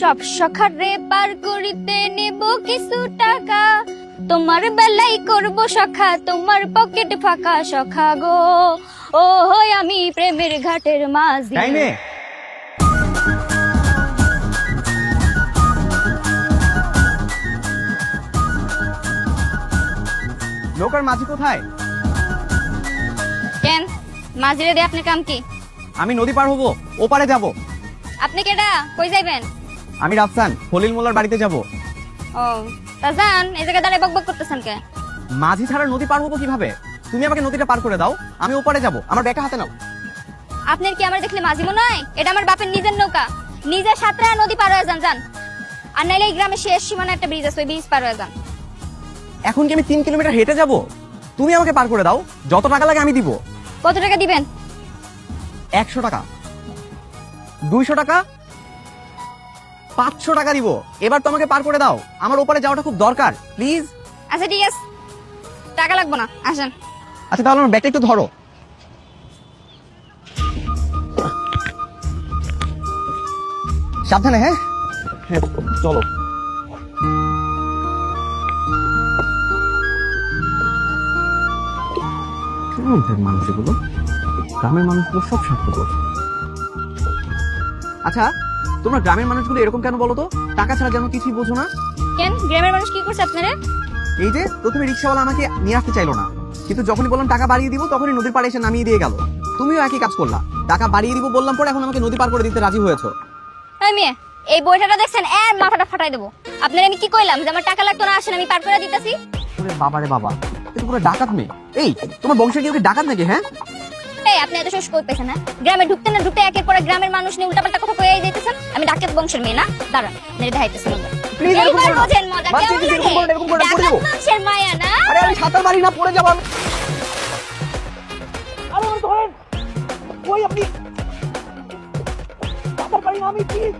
সব সখারে পার করিতে নেব কিছু টাকা। তোমার বেলাই করব সখা তোমার পকেট ফাঁকা সখা গো। ও হয় আমি প্রেমের ঘাটের মাঝি। নৌকার মাঝি কোথায়? কেন? মাঝিরে দিয়ে আপনার কাম কি? আমি নদী পার হব ওপারে যাব। আপনি কেডা? কই যাইবেন? আমি রাফসান খলিল মোল্লার বাড়িতে যাব। ও যান এই জায়গায় দাঁড়িয়ে বকবক করতেছেন কে? মাঝি ছাড়া নদী পার হব কীভাবে? তুমি আমাকে নদীটা পার করে দাও আমি ওপারে যাব আমার ব্যাগটা হাতে নাও। আপনার কি আমার দেখলে মাঝি মনে হয়? এটা আমার বাপের নিজের নৌকা। নিজের সাঁতরা নদী পার হয়ে যান যান। আর নাইলে এই গ্রামে শেষ সীমানা একটা ব্রিজ আছে ওই ব্রিজ পার হয়ে যান। এখন কি আমি তিন কিলোমিটার হেঁটে যাব? তুমি আমাকে পার করে দাও যত টাকা লাগে আমি দিব। কত টাকা দিবেন? একশো টাকা। দুইশো টাকা পাঁচশো টাকা দিব। এবার তো আমাকে পার করে দাও। আমার ওপারে যাওয়াটা খুব দরকার। প্লিজ। আচ্ছা ঠিক আছে। টাকা লাগবো না। আসেন। আচ্ছা তাহলে আমার ব্যাগটা একটু ধরো। সাবধানে হ্যাঁ? হ্যাঁ চলো। কেমন মানুষ এগুলো? গ্রামের মানুষগুলো সব স্বার্থপর। আচ্ছা তোমরা গ্রামের মানুষগুলো এরকম কেন বলো তো? টাকা ছাড়া যেন কিছুই বোঝো না। কেন? গ্রামের মানুষ কি করছে আপনারা? এই যে প্রথমে রিক্সাওয়ালা আমাকে নিয়ে আসতে চাইলো না। কিন্তু যখনই বললাম টাকা বাড়িয়ে দিব তখনই নদীর পাড়ে এসে নামিয়ে দিয়ে গেল। তুমিও একই কাজ করলা। টাকা বাড়িয়ে দিব বললাম পরে এখন আমাকে নদী পার করে দিতে রাজি হয়েছো। এই মেয়ে এই বইটাটা দেখছেন? এর মাথাটা ফাটাই দেবো। আপনার আমি কি কইলাম যে আমার টাকা লাগতো না আসেন আমি পার করে দিতেছি? ওরে বাবা রে বাবা তুমি পুরো ডাকাত মেয়ে। এই তোমার বংশের কেউ কি ডাকাত নাকি হ্যাঁ? এই আপনি এত শুষ্ক করতেছেন না গ্রামে ঢুকতে না ঢুকতে একের পরে গ্রামের মানুষ নিয়ে উল্টাপাল্টা কথা কয়ে যেতেছেন আমি ডাকাত বংশের মেয়ে না। দাঁড়ান মেরে দেখাইতেছেন এইবার বোঝেন মজা কেমন কিছু এরকম করো না, এরকম করো না, পড়ে ডাকাত বংশের মায়া না? আরে আমি সাঁতার পারি না পড়ে যাব আমি। আরে ধরেন ওই আপনি? সাঁতার পারি না আমি প্লিজ